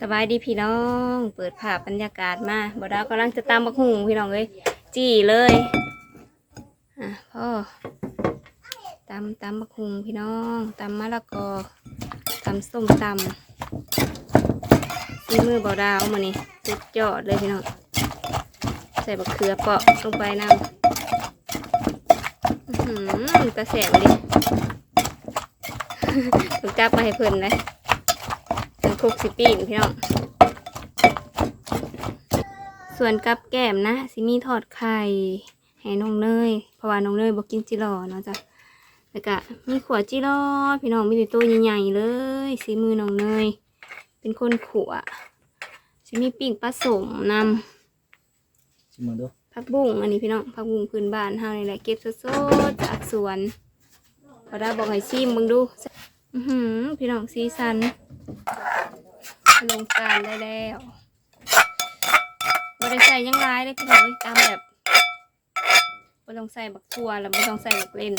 สบายดีพี่น้อง เปิดภาพบรรยากาศมาบดาวกำลังจะตามบักหุงพี่น้องเลยจี้เลยอะพ่อตำตำบักหุงพี่น้องตำมะละกอตำส้มตำซีมือบดาวมานี่สุดยอดเลยพี่น้องใส่บักเขือเปาะลงไปนำอื้อหือตะแสบดิถูกจับมาให้เพิ่นเลย เป็นคุกสิปีนพี่น้องส่วนกับแก้มนะสิมีทอดไข่ให้น้องเนยเพราะว่าน้องเนยบอกกินจิรอเนาะจ้ะแล้วก็มีขวดจิรอพี่น้องมีแต่ตัวใหญ่ๆเลยสีมือน้องเนยเป็นคนขวสิมีปิ้งปลาสมนชิมมึงดูำผักบุ้งอันนี้พี่น้องผักบุ้งพื้นบ้านเฮานี่แหละเก็บสดๆจากสวนพอได้บอกให้ชิมมึงดู อือหือพี่น้องซีซัน ลงจานได้แล้วบริใส่หยังร้ายเลยพี่น้องเอ้ยตามแบบบ่ต้องใส่บักทัวแล้วบ่ต้องใส่บักเล่น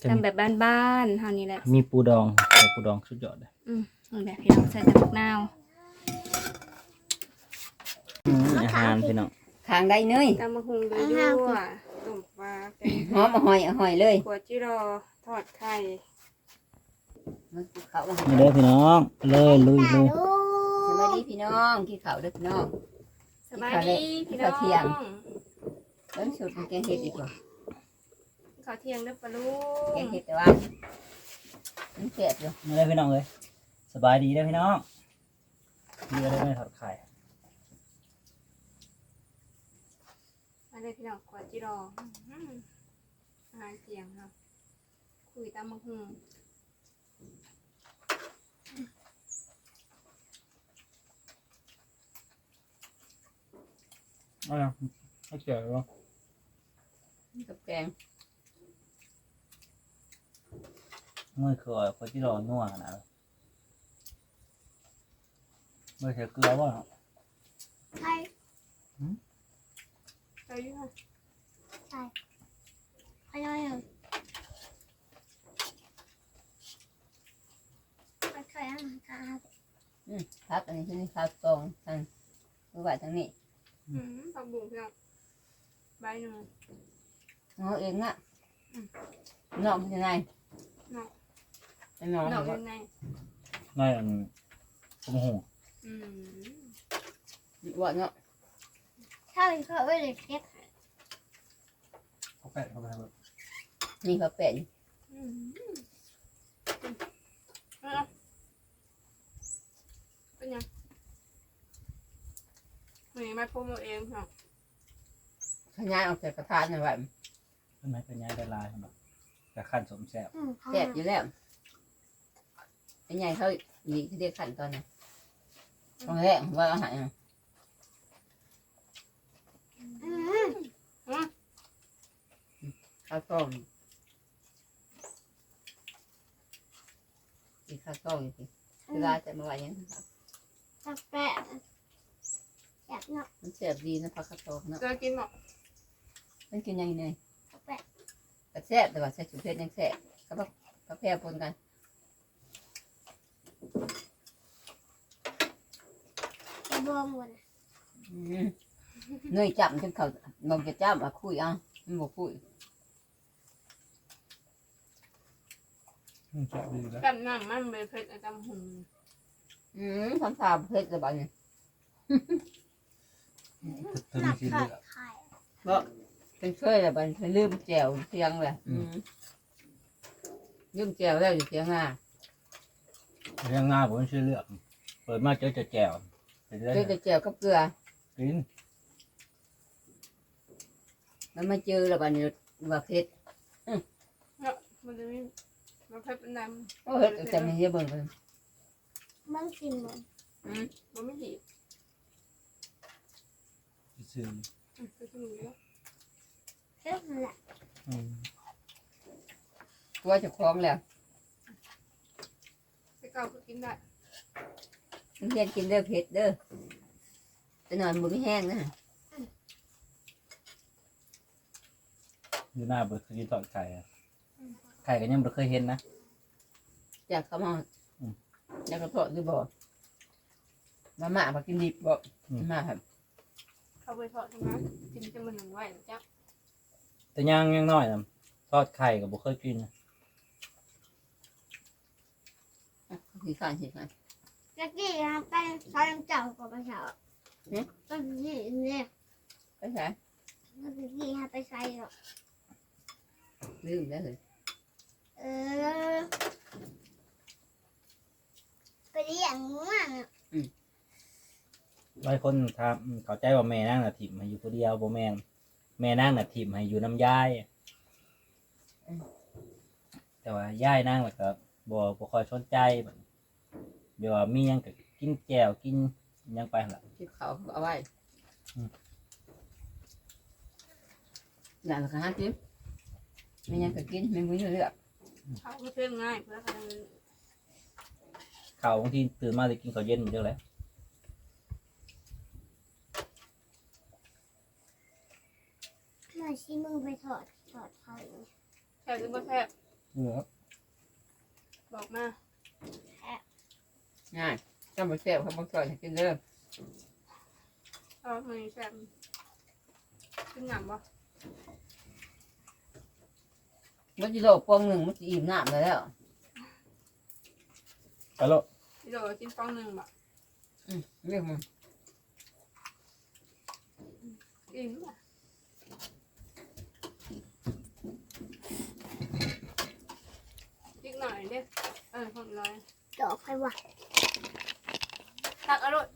จะตามมีแบบบ้านๆเท่านี้แหละ มีปูดองใส่ปูดองสุดยอดเลยอืมนี่แหละพี่น้องใส่แต่บักนาวอืมอาหารพี่น้องทางได้เนยตามมะฮุงด้วยยั่วต้มปลาแกงหอมหอยหอยเลยขัวจิรอทอดไข่ มันกินข้าวแล้วนี่เด้อพี่น้องเลยลุยเลยสวัสดีพี่น้องกินข้าวเด้อพี่น้องสบายดีพี่น้องข้าวเที่ยงเริ่มสุดมันแกงเห็ดอีกว่าข้าวเที่ยงเด้อปลาลูแกกงเห็ดแต่ว่ามันเผ็ดอยู่นี่เด้อพี่น้องเลยสบายดีเด้อพี่น้องเรือได้ไหมทอดไข่มาเลยพี่น้องขัวจิรออื้อหืออาหารเที่ยงเนาะคุยตามมะฮุง เอาล่ะให้เกี่ยวกับกับแกงมือคือคนที่รอนัวขนาดนั้นมือเสียเกลือบ่เนาะใช่ไปอยู่ค่ะอร่ อยอะไม่เคยอาหารกาบอืมพักอันนี้คือข้าวตองทางมือไหวทางนี้อืมผักบุ้งพี่น้องใบหนึ่งงอเองอะน้องเป็นยังไงน้องเป็นน้องดอกยังไงง่ายอันโอ้โหอืมว่าเนาะใช่เขาไม่ได้เช็คเขาแปะเข้าไปแบบนี่เขาเป็นอืมเอา เป็นยังนี่ไม่พูดมาเองค่ะขยายออกจากกระทานหน่อยว่าเป็นไหมเป็นไงได้ลายครับแต่ขั้นสมแซ่บอืมเขาแซ่บอยู่แล้วเป็นไงเขาอีกที่เรียกขันตอนนี้ตรงแรกว่าอาหารอืมข้าวต้มอีกข้าวต้มอีกทีเวลาจะมาไหวยังครับ จับแปะจับเนาะมันเสียบดีนะพักข้าวต้มเนาะจะกินหรอมันกินยังไงจับแปะกระแซ่บแต่ว่าใส่ชุดเพชรยังแซ่บกับกาแฟปนกันจะบวมหมดอืมเนยจับจนเขานมจะจับมาคุยเอะมันบอกคุยอืมแซ่บดีแล้ว กันน้ำมันเบยเผ็ดไอ้ตำหุง อืมทำสาบเพชรจะบอกเนี่ยเธอหนัมีกสีขาเลืดอกไข่เป็นเคยแต่บันเป็นลืมแจวเสียงเลยอืมลืมแจวแล้วอยู่เสียงอะเรียงง่ายผมชื่อเลือก เปิดมาเจอจะแจ่วจะได้เจอแต่แจวกับเกลือ กินมันมาเจอแล้วบันนี้ว่าเพชรมันจะมีมันเผ็ดเป็นน้โอ้เฮ็ดแต่ไม่เยอะเบิ่งเลย มันกินหมดอืมำมันไม่ดีซื้ออืมไปกินหมูแล้วเช็คนั่นแหละอืมตัวเจะคล้าของแล้วไปเก่าก็กินได้เพียนกินเด้อเพชรเด้อจะนอนบุไม่แห้งนะอยู่หน้าเบิร์ดคือทอดไข่อะไข่ก็ยังไม่เคยเห็นนะจากเขามา อืมจากกระเพาะหรือบ่มาม่ามากินดิบบ่มาม่าครับเขาไปทอดทำไมกินจะมันหนึ่งไหวหรือจ๊ะแต่ย่างยังน้อยนะทอดไข่กับบุเคยกินนะคือการสิครับตะกี้ทำไปใช้น้ำเจ้ากับไปเช้าตะกี้เนี่ยไปใช่ตะกี้ทำไปใช้หรอกลืมแล้วเลยเออไปเลี้ยงมันหลายคนถามอืมเข้าใจว่าแม่นั่งน่ะถิ่มให้อยู่คนเดียวบ่แม่นแม่นั่งน่ะถิ่มให้อยู่น้ำยายแต่ว่ายายนั่งแล้วก็บ่บ่ค่อยสนใจแบบเดี๋ยวามีหยังก็กินแก้วกินหยังไปหั่นล่ะ ที่เขาเอาไว้อืมอย่างละห้าสิบไม่ยังก็กินไม่มีเลือกเขาไม่เชื่อง่ายเพื่อเขา ข้าวบางทีตื่นมาจะกินข้าวเย็นเด้อแหละหน่อยชิมึงไปถอดถอดไข่แซ่บหรือไม่แซ่บเนื้อบอกมาง่ายจำไปเสียบเขาบอกก่อนให้กินเด้อเอาไม่แซ่บกินหนำบ่มันจะโลกปองหนึ่งมันจะอิ่มน้ำแล้วไปโล ดพี่โดกินฟองหนึ่งบ่อืมเรื่องมันอิ่มบ่อีกหน่อยเด้อเออคนร้อยดอกไข่วะตักอร่อย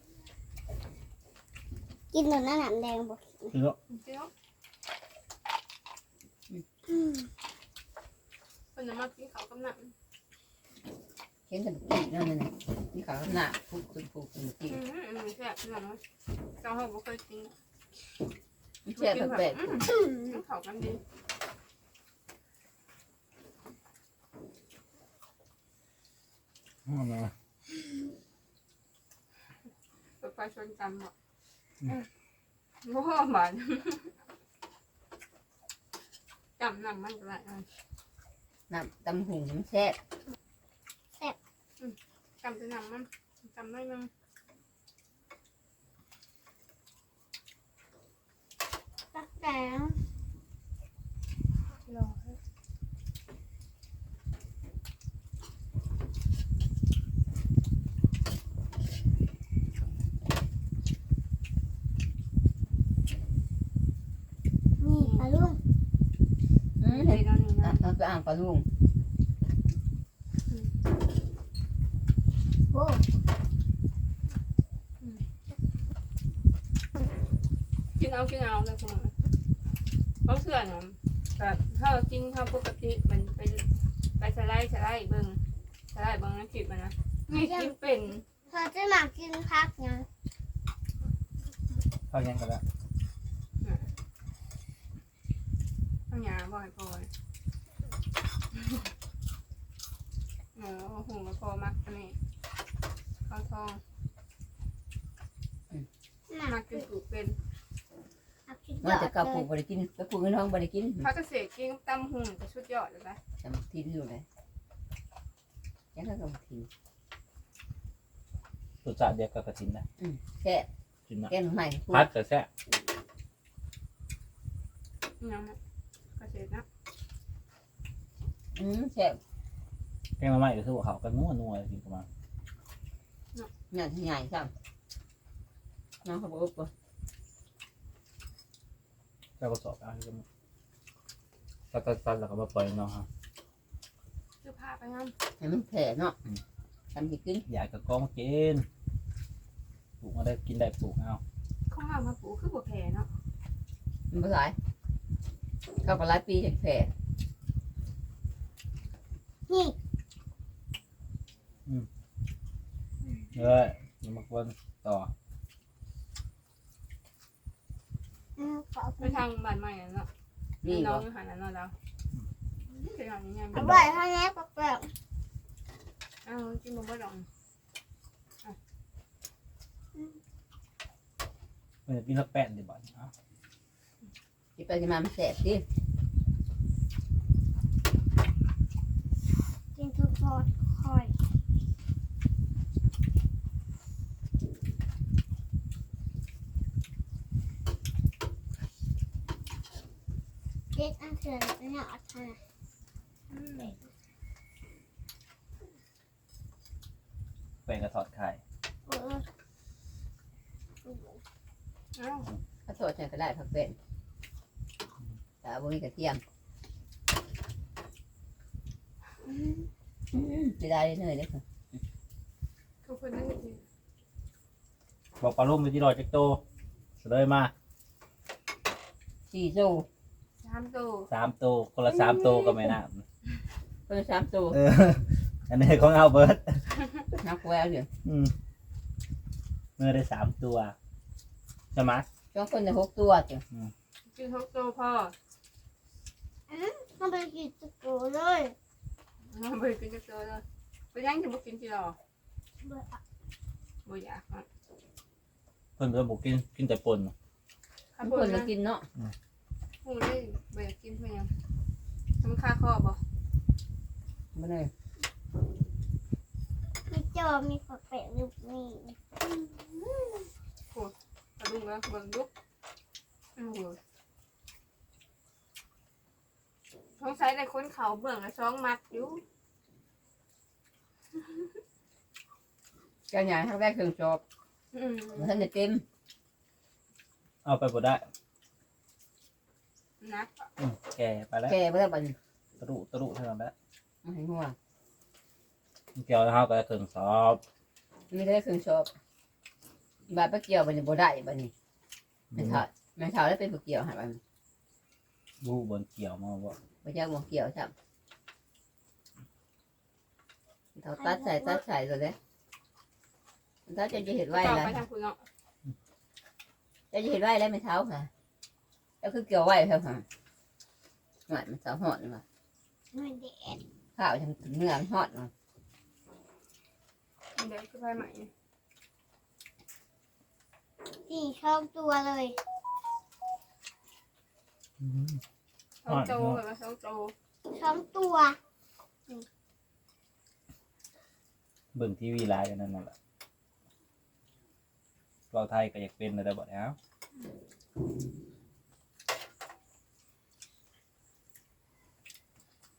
กินหนูน้ำหนามแดงบอกคือโลดเจ้าคนจะมากินเขาวกำนัง เห็นแต่บุกี้นั่นนี่นี่เขาหน้าผูกขึ้นผูกขึ้นบุกี้อืมอืมแซ่บขนาดนั้นเจ้าเขาบ่เคยกินมันแช่แบบแบบอืมมันเขากันดีอืมนะเปิดไฟชนกันบ่โอ้โหบานจำนำมันก็ได้อะน้ำตำหุงมันแช่ จำจะนำมันจำได้มั้งตักแดงรอนี่ปลาลุงอืมเฮ้เห็ยนตอนนี้อะนะเอาไปอ่างปลาลุง โอ้ กินเอากินเลยคุณเขาเสื่อนะแบบถ้าเรากินข้าวปกติมันไปไปสไลด์สไลด์เบิ้งสไลด์เบิ้งน้ำจิบมันนะนี่กินเป็นเธอจะมากินพักยังข้าวยังก็ได้ข้าวหยาบ่อยพอยเออโอ้โหพอมักอันนี้ข้าวทองมามักกินปลูกเป็น มันจะกระปุกบริกินกระปุกเงินทองบริกินพักเกษตรกินตำหุ่งจะชุดยอดเลยนะจำทิ้นอยู่เลยแค่นั้นก็ทิ้นรสชาติเดียวกับกระถินนะแช่กินนะแก้หน่อไม้พัดกับแซ่บยังนะเกษตรนะอืมแช่แกงมาใหม่ก็คือว่าเขากันนัวนัวกินกันมางานที่ใหญ่จังน้องเขาบอกว่า แล้วก็สอบเอาที่กันตัดตัดตัดแล้วก็มาปล่อยเนาะฮะซื้อผ้าไปงั้นให้มันแผ่เนาะทำให้กินอยากกับกองกินปลูกมาได้กินได้ปลูกเอาข้าวหามาปลูกคือบัวแผ่เนาะมันไม่หลายเข้าไปหลายปีจากแผ่นี่เลยยังมากวนต่ออืมขอ ไปทางบ้านใหม่อะเนาะนี่น้ก็องอยู่หันนั้นเนาะเราเป็นอย่างนี้ไงเอาไว้ข้างนี้ก็แปลกอ้าวจิ้มลงไปลองมันจะกินละแป้นดีบ่อยเอาที่ไปที่มามันแสบสิ กินทุกทอดคอย เด็กอัน เถื่อนเนี่ยอัดทานเป็นกระถอดไข่เออเอ้าข้าวโพดเนี่ยก็ได้ผักเป็นแต่บ่มีกระเทียมไม่ได้เลยเด้อค่ะทุกคนนั่งกินบอกปลาลุ่มไปที่รอยจักโตเสเลยมาสี่โซ่ สามตัวสามโตคนละสามโตก็ไม่น่าคนละสามโซ่เอออันนี้ของเอาเบิร์ดนักแววเดี๋ยวอืมเมื่อได้สามตัวใช่ไหมสองคนได้หกตัวจ้ะกินทุกตัวพ่อมันเป็นกิจกรรมเลยเอาไปกินจะเจอเลยไปย่างจะบุกินจีรอเบื่อบ่อยากอะเพิ่นก็บอกกินกินแต่ปนข้าทุวกโพคดนก็นะกินเนาะ พูดได้บ่อยากกินเพื่อนยังทำค่าข้อบ่มาเลยมีจอมีฝักแปะลูกนี่กระดุมแล้วเบิ่งดุกโอ้โหสงสัยในคนเขาเบิ่งละสองมัดอยู่เจ้าใหญ่ทั้งแรกเครื่องจอบอืม มันท่านจะเต็มเอาไปบ่ได้ นักอืมแก่ไปแล้วแก่ไปแล้วบัดนตะลุตะลุเท่านั้นแหละมาให้หัวเกี่ยวเฮาก็เครื่องสอบมีได้เครื่องจอบบาดไปเกี่ยวบัดนบ่ได้บัดนี้ไม่เท่าไม่เท่าแล้วเป็นผู้เกี่ยวหาบัดนบูบนเกี่ยวมาบ่บ่จักบ่เกี่ยวจ้ะเท่าตัดใส่ตัดใส่ตัวเด้ถ้าจะจะเห็นไว้ต่อแล้วไปทางคุณเนาะจะจะเห็นไว้แล้วไม่เท้าค่ะ แล้วคือเกี่ยวไว้เท่าค่ะหน่อยมันสาวหอดมามันเด็ดข้าวทำถึงเนื้อมันหอดมาเดี๋ยวจะไปใหม่สี่ช่องตัวเลยสองโจเหรอสองโจช่องตัวเบิ่งทีวีไลฟ์กันนั่นน่ะแหละเราไทยก็อยากเป็นแต่บ่ได้เอา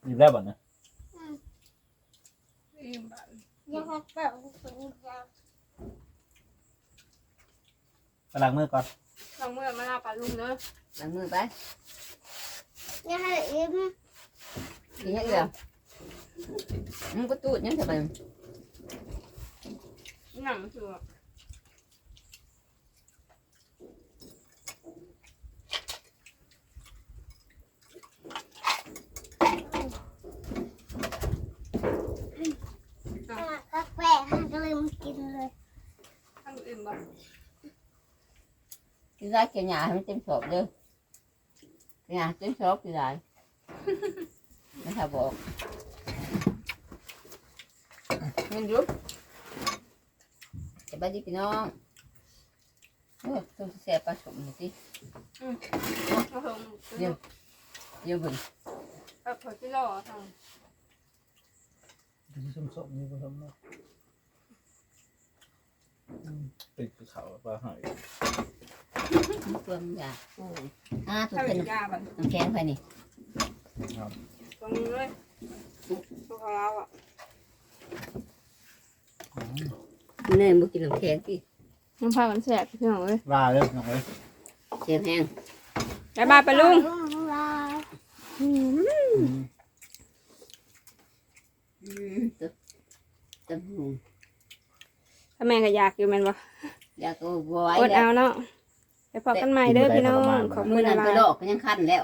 อยู่แล้วบ่นะอิ่มบัดยังฝักแปะลูกนี่จ้ะไปล้างมือก่อนลองเมื่อมาลาปลาลุงเด้อล้างมือไปยังให้อิ่มกินยังเดียวมันก็ตูดยังแต่มันหนังมันคือ ฝักแปะมันก็เลยมากินเลย ทั้งอิ่มบัด กินได้เกี่ยวหยาให้มันเต็มสอบเด้อหยาเต็มสอบกินได้ไม่ถ้าบอกมันยุบจะไปดีพี่น้องโอ้ต้องแซ่บปลา สมนี่สิมาถึงเดี๋ยวเบิ่งแบบพอที่รอทางดูส้มๆนี่บ่ส้มเนาะอืมเป็นคือเขาปลาหอย เพิ่มยาโอ้ยอ่าถูกถ้าเป็เป็นนยาบัดน้ำแข็งไปนี่ตรงนี้เลยพวกเราอะเน่ยบุกินน้ำแข็งที่น้ำพากันแสบพี่น้องเอ้ยว่าเริ่มน้องเอ้ยเสียงแห้งไปบ้านปลาลุงลุงลาอืมอืมตึ๊บตึ๊บหูถ้าแม่ก็อยากอยู่แม่นบ่อยากก็บไหวอดแล้เอาวเนาะ ไปพบกันใหม่เด้อพี่น้องขอบมืคุอณหนั้นไปลายลอกก็ยังคันแล้ว